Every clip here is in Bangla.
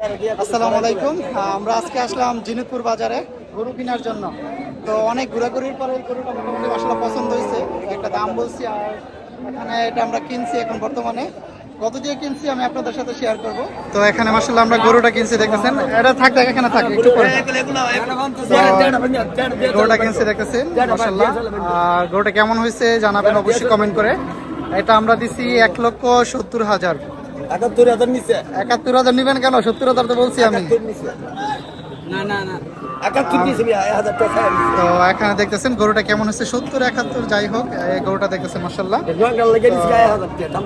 আসসালামু আলাইকুম। আমরা আজকে আসলাম জিনুকপুর বাজারে গরু কেনার জন্য। তো অনেক ঘোরাঘুরির পরে গরুটা আসলে পছন্দ হয়েছে। একটা দাম বলছি আর এখানে এটা আমরা কিনছি এখন বর্তমানে। কত দিয়ে কিনছি আমি আপনাদের সাথে শেয়ার করব। তো এখানে মাসাল্লাহ আমরা গরুটা কিনছি, দেখতেছেন? এটা থাক, দেখ, এখানে থাক, একটু পরে। গরুটা কিনছি, দেখতেছেন? মাসাল্লাহ গরুটা কেমন হয়েছে জানাবেন অবশ্যই কমেন্ট করে। এটা আমরা দিছি এক লক্ষ সত্তর হাজার। একাত্তর হাজার নিচে একাত্তর হাজার নিবেন কেন? সত্তর হাজার তো বলছি আমি। না না না। তো এখানে দেখতেছেন গরুটা কেমন হয়েছে? সত্তর একাত্তর যাই হোক গরুটা দেখতেছেন মাসাল্লাহ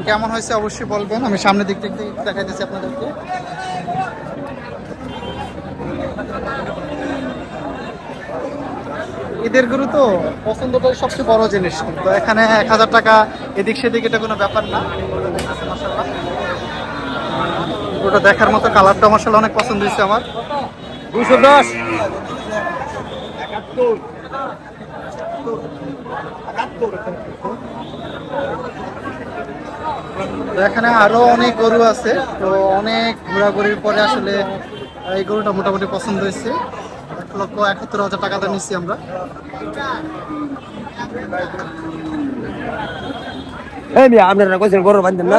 কেমন হয়েছে অবশ্যই বলবেন। আমি সামনের দিক থেকে দেখাইতেছি আপনাদেরকে। ঈদের গরু তো পছন্দটাই সবচেয়ে বড় জিনিস। তো এখানে এক হাজার টাকা এদিক সেদিক এটা কোনো ব্যাপার না। গরুটা দেখার মতো কালারটা মাসাল্লাহ অনেক পছন্দ হয়েছে আমার। দুশো। দশ এখানে আরও অনেক গরু আছে তো অনেক ঘোরাঘুরির পরে আসলে এই গরুটা মোটামুটি পছন্দ হয়েছে। এক লক্ষ একাত্তর হাজার টাকাটা নিচ্ছি আমরা। এই আপনারা কইছেন গরু বান্ধেন না?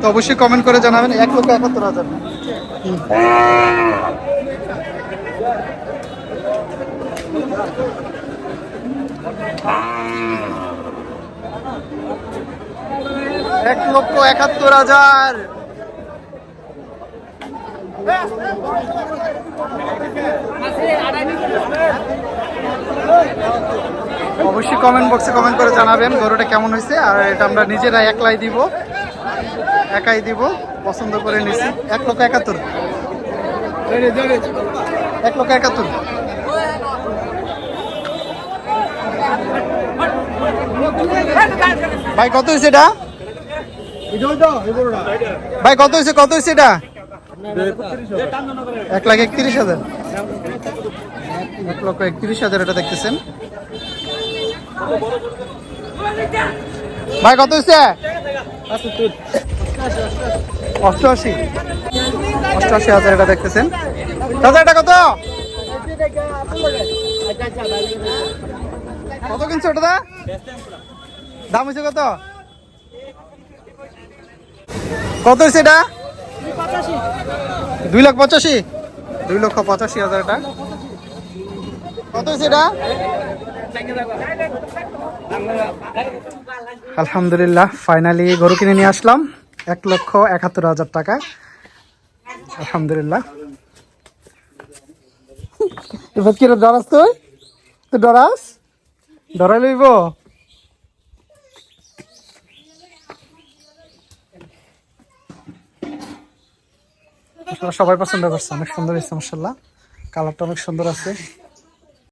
তো অবশ্যই কমেন্ট করে জানাবেন। এক লক্ষ একাত্তর হাজার। এক লক্ষ একাত্তর হাজার। অবশ্যই কমেন্ট বক্সে কমেন্ট করে জানাবেন, গরুটা কেমন হয়েছে, আর এটা আমরা নিজেরা একলাই দিব। একাই দিব, পছন্দ করে নিছি। এক লক্ষ একাত্তর। এক লক্ষ একাত্তর। ভাই, কত হয়েছে এটা? ভাই, কত হয়েছে কত হয়েছে এটা? এক লাখ একত্রিশ হাজার। এক লক্ষ একত্রিশ হাজার এটা দেখতেছেন। ভাই, কত হয়েছে অষ্টআশি। অষ্টআশি হাজার এটা দেখতেছেন। দাদা, এটা কত? কত কিনছো ওটা? দাম হয়েছে কত? কত হয়েছে এটা? দুই লাখ পঁচাশি। দুই লক্ষ পঁচাশি হাজার এটা। কত হয়েছে এটা? আলহামদুলিল্লাহ ফাইনালি গরু কিনে নিয়ে আসলাম। এক লক্ষ একাত্তর হাজার টাকা। আলহামদুলিল্লাহ। এবার ডরাস তুই? তুই ডরাস? সবাই পছন্দ করছে, অনেক সুন্দর হয়েছে মাসাল্লাহ কালারটা অনেক সুন্দর আছে।